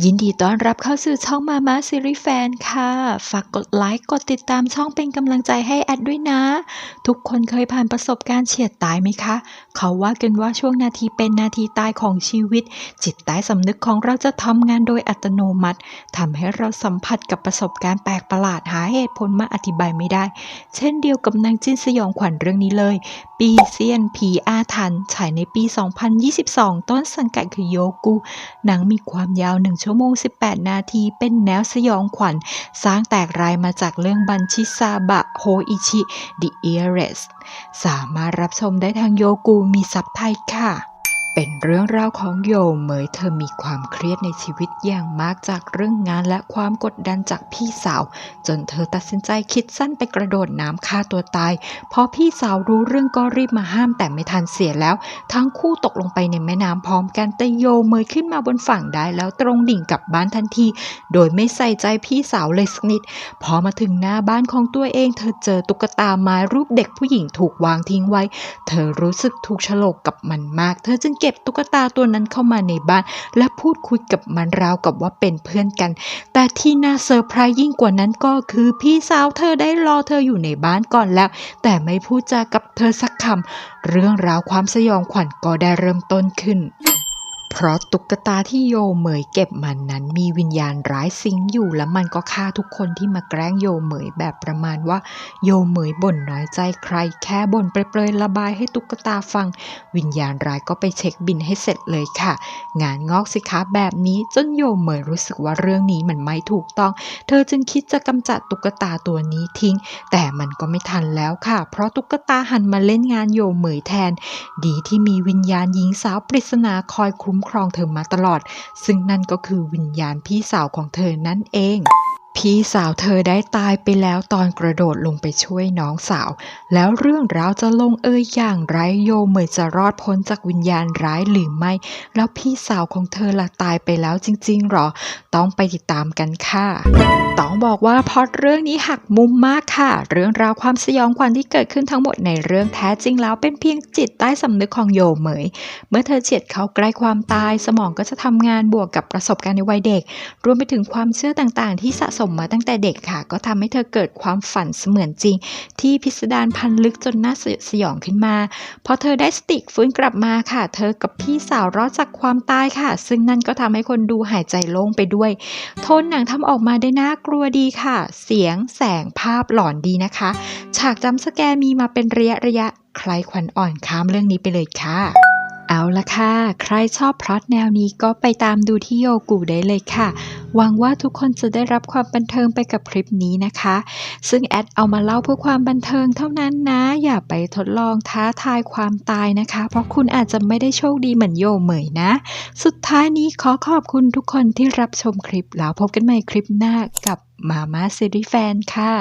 ยินดีต้อนรับเข้าสู่ช่องมาม่าซีรีส์แฟนค่ะ ฝากกดไลค์กดติดตามช่องเป็นกำลังใจให้แอดด้วยนะ ทุกคนเคยผ่านประสบการณ์เฉียดตายไหมคะ เขาว่ากันว่าช่วงนาทีเป็นนาทีตายของชีวิต จิตใต้สำนึกของเราจะทำงานโดยอัตโนมัติทำให้เราสัมผัสกับประสบการณ์แปลกประหลาดหาเหตุผลมาอธิบายไม่ได้ เช่นเดียวกับนางจิ้นสยองขวัญเรื่องนี้เลย ปีเซียนผีอาถรรพ์ฉายในปี 2022 ต้นสังกัดคือโยกุ หนังมีความยาว 1 ชั่วโมง 18 นาที เป็นแนวสยองขวัญ สร้างแตกรายมาจากเรื่องบันชิซาบะโฮอิชิ The e a r e s สามารถรับชมได้ทางโยกูมีซับไทยค่ะ เป็นเรื่องราวของโยเหมยเธอมีความเครียดในชีวิตอย่างมากจากเรื่องงานและความกดดันจากพี่สาว จนเธอตัดสินใจคิดสั้นไปกระโดดน้ำฆ่าตัวตายพอพี่สาวรู้เรื่องก็รีบมาห้ามแต่ไม่ทันเสียแล้ว ทั้งคู่ตกลงไปในแม่น้ำพร้อมกันแต่โยเมยขึ้นมาบนฝั่งได้แล้วตรงดิ่งกลับบ้านทันที โดยไม่ใส่ใจพี่สาวเลยสักนิด พอมาถึงหน้าบ้านของตัวเอง เธอเจอตุ๊กตาไม้รูปเด็กผู้หญิงถูกวางทิ้งไว้ เธอรู้สึกถูกโฉลกกับมันมาก เธอจึงเก็บตุ๊กตาตัวนั้นเข้ามาในบ้าน และพูดคุยกับมันราวกับว่าเป็นเพื่อนกัน แต่ที่น่าเซอร์ไพรส์ยิ่งกว่านั้นก็คือพี่สาวเธอได้รอเธออยู่ในบ้านก่อนแล้ว แต่ไม่พูดจากับเธอสักคำเรื่องราวความสยองขวัญก็ได้เริ่มต้นขึ้น เพราะตุ๊กตาที่โยเหมยเก็บมันนั้นมีวิญญาณร้ายสิงอยู่และมันก็ฆ่าทุกคนที่มาแกล้งโยเหมยแบบประมาณว่า โยเหมยบ่นน้อยใจใคร แค่บ่นเปรยๆระบายให้ตุ๊กตาฟัง วิญญาณร้ายก็ไปเช็คบินให้เสร็จเลยค่ะ งานงอกสิคะแบบนี้จนโยเหมยรู้สึกว่าเรื่องนี้มันไม่ถูกต้อง เธอจึงคิดจะกำจัดตุ๊กตาตัวนี้ทิ้ง แต่มันก็ไม่ทันแล้วค่ะ เพราะตุ๊กตาหันมาเล่นงานโยเหมยแทน ดีที่มีวิญญาณหญิงสาวปริศนาคอยคุ้มครองเธอมาตลอด ซึ่งนั่นก็คือวิญญาณพี่สาวของเธอนั่นเอง พี่สาวเธอได้ตายไปแล้วตอนกระโดดลงไปช่วยน้องสาว แล้วเรื่องราวจะลงเอยอย่างไรโยเหมยจะรอดพ้นจากวิญญาณร้ายหรือไม่ แล้วพี่สาวของเธอล่ะตายไปแล้วจริงๆหรอ ต้องไปติดตามกันค่ะ ต้องบอกว่าพอดเรื่องนี้หักมุมมากค่ะ เรื่องราวความสยองขวัญที่เกิดขึ้นทั้งหมดในเรื่องแท้จริงแล้วเป็นเพียงจิตใต้สำนึกของโยเหมย เมื่อเธอเฉียดเข้าใกล้ความตาย สมองก็จะทำงานบวกกับประสบการณ์ในวัยเด็ก รวมไปถึงความเชื่อต่างๆ ที่สะสมมมาตั้งแต่เด็กค่ะ ก็ทำให้เธอเกิดความฝันเสมือนจริง ที่พิสดารพันลึกจนน่าสยองขึ้นมาพอเธอได้สติฟื้นกลับมาค่ะ เธอกับพี่สาวรอดจากความตายค่ะ ซึ่งนั่นก็ทำให้คนดูหายใจโล่งไปด้วย โทนหนังทำออกมาได้น่ากลัวดีค่ะ เสียงแสงภาพหลอนดีนะคะ ฉากจำสแกมีมาเป็นระยะระยะใครขวัญอ่อนข้ามเรื่องนี้ไปเลยค่ะเอาละค่ะ ใครชอบพล็อตแนวนี้ก็ไปตามดูที่โยกูได้เลยค่ะ หวังว่าทุกคนจะได้รับความบันเทิงไปกับคลิปนี้นะคะ ซึ่งแอดเอามาเล่าเพื่อความบันเทิงเท่านั้นนะ อย่าไปทดลองท้าทายความตายนะคะ เพราะคุณอาจจะไม่ได้โชคดีเหมือนโยเหมยนะ สุดท้ายนี้ขอขอบคุณทุกคนที่รับชมคลิปแล้วพบกันใหม่คลิปหน้ากับมาม่าซีรีส์แฟนค่ะ